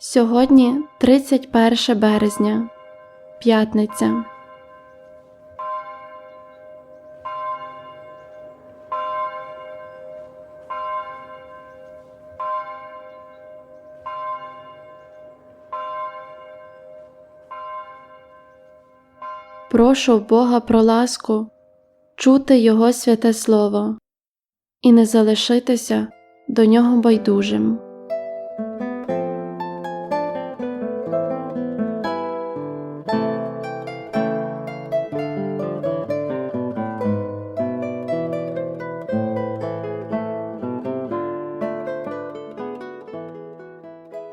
Сьогодні 31 березня, п'ятниця. Прошу Бога про ласку чути Його святе Слово і не залишитися до нього байдужим.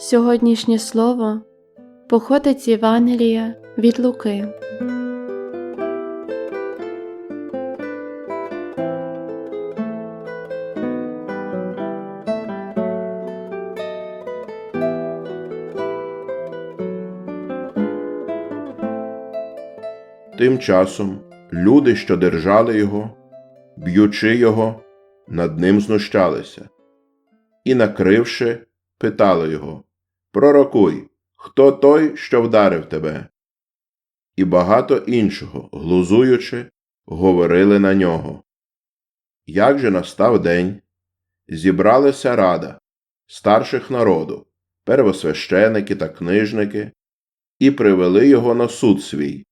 Сьогоднішнє слово походить з Євангелія від Луки. Тим часом люди, що держали його, б'ючи його, над ним знущалися, і, накривши, питали його Пророкуй, хто той, що вдарив тебе? І багато іншого, глузуючи, говорили на нього. Як же настав день, зібралася рада старших народу, первосвященики та книжники, і привели його на суд свій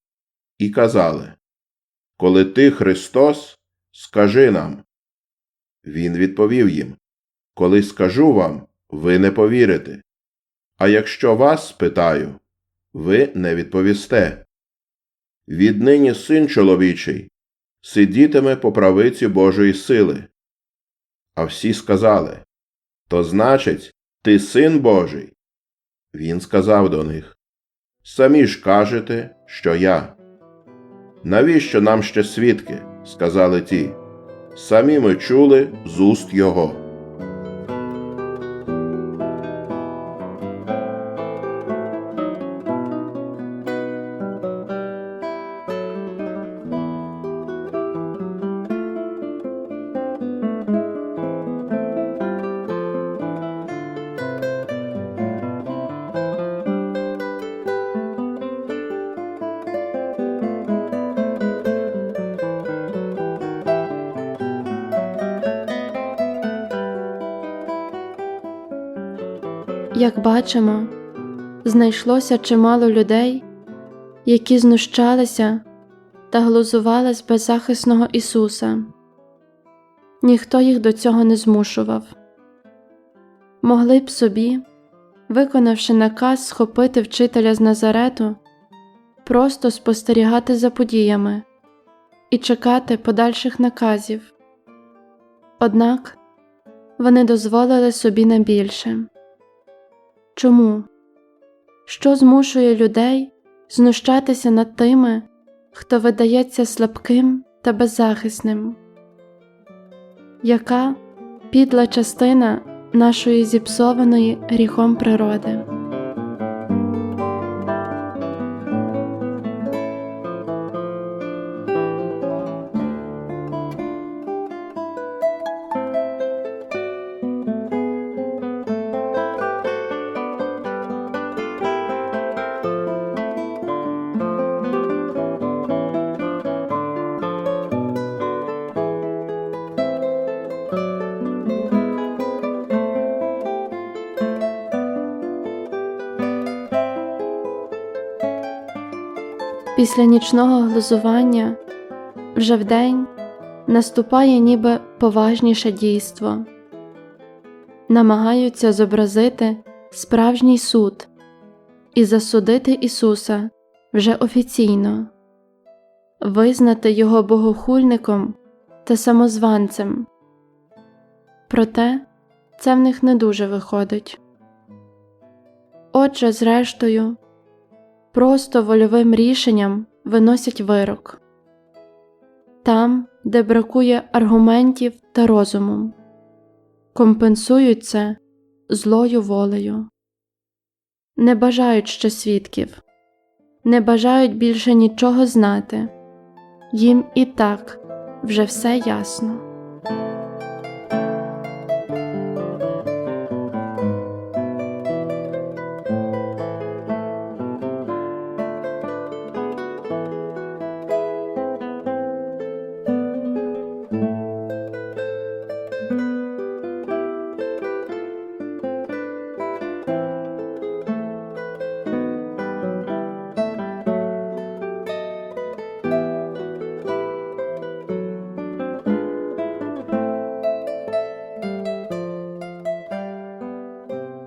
і казали Коли ти Христос, скажи нам. Він відповів їм Коли скажу вам, ви не повірите. А якщо вас спитаю, ви не відповісте. Віднині син чоловічий сидітиме по правиці Божої сили. А всі сказали То значить, ти син Божий. Він сказав до них Самі ж кажете, що я. Навіщо нам ще свідки? сказали ті. Самі ми чули з уст його. Як бачимо, знайшлося чимало людей, які знущалися та глузували з беззахисного Ісуса. Ніхто їх до цього не змушував. Могли б собі, виконавши наказ схопити вчителя з Назарету, просто спостерігати за подіями і чекати подальших наказів. Однак вони дозволили собі на більше. Чому? Що змушує людей знущатися над тими, хто видається слабким та беззахисним? Яка підла частина нашої зіпсованої гріхом природи? Після нічного глузування вже вдень наступає ніби поважніше дійство, намагаються зобразити справжній суд і засудити Ісуса вже офіційно, визнати Його богохульником та самозванцем. Проте це в них не дуже виходить. Отже, зрештою, просто вольовим рішенням виносять вирок. Там, де бракує аргументів та розуму, компенсують це злою волею, не бажають ще свідків, не бажають більше нічого знати, їм і так вже все ясно.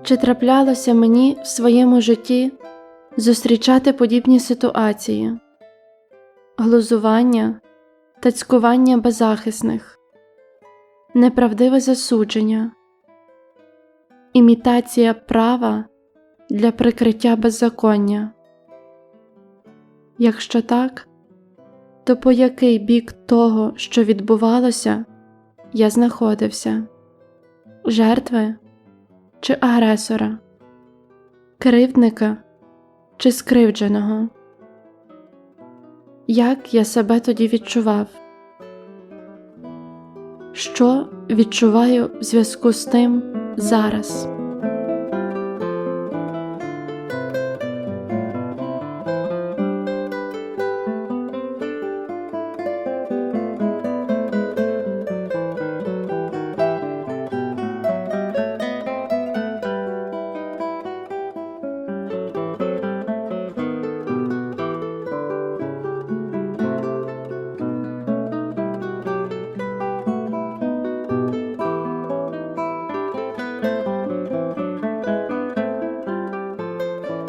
Чи траплялося мені в своєму житті зустрічати подібні ситуації, глузування та цькування беззахисних, неправдиве засудження, імітація права для прикриття беззаконня? Якщо так, то по який бік того, що відбувалося, я знаходився? Жертви чи агресора, кривдника чи скривдженого? Як я себе тоді відчував? Що відчуваю в зв'язку з тим зараз?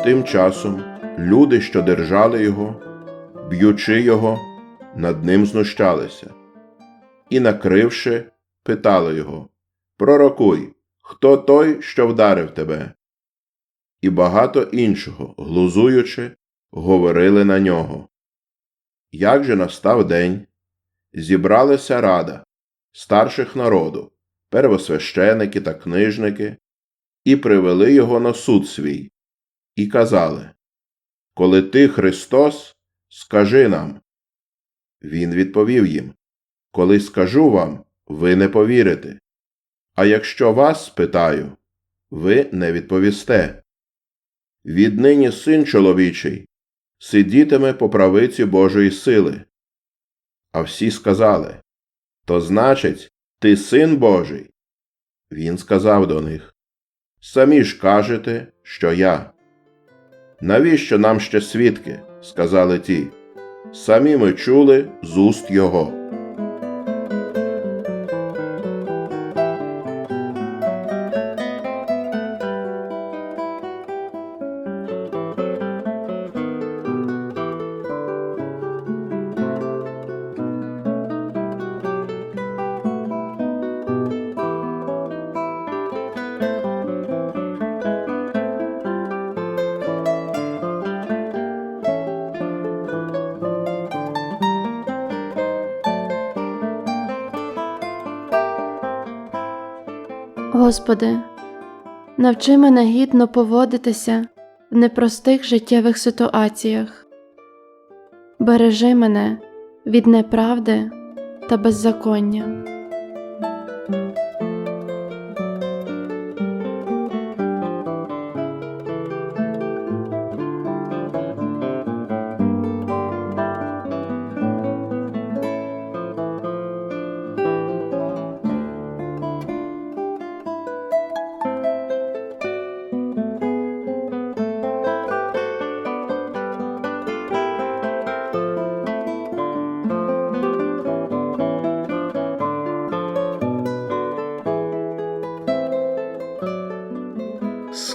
Тим часом люди, що держали його, б'ючи його, над ним знущалися, і, накривши, питали його Пророкуй, хто той, що вдарив тебе? І багато іншого, глузуючи, говорили на нього. Як же настав день, зібралася рада старших народу, первосвященики та книжники, і привели його на суд свій і казали Коли ти Христос, скажи нам. Він відповів їм Коли скажу вам, ви не повірите. А якщо вас спитаю, ви не відповісте. Віднині син чоловічий сидітиме по правиці Божої сили. А всі сказали То значить, ти син Божий. Він сказав до них Самі ж кажете, що я. Навіщо нам ще свідки? сказали ті. Самі ми чули з уст його. Господи, навчи мене гідно поводитися в непростих життєвих ситуаціях. Бережи мене від неправди та беззаконня.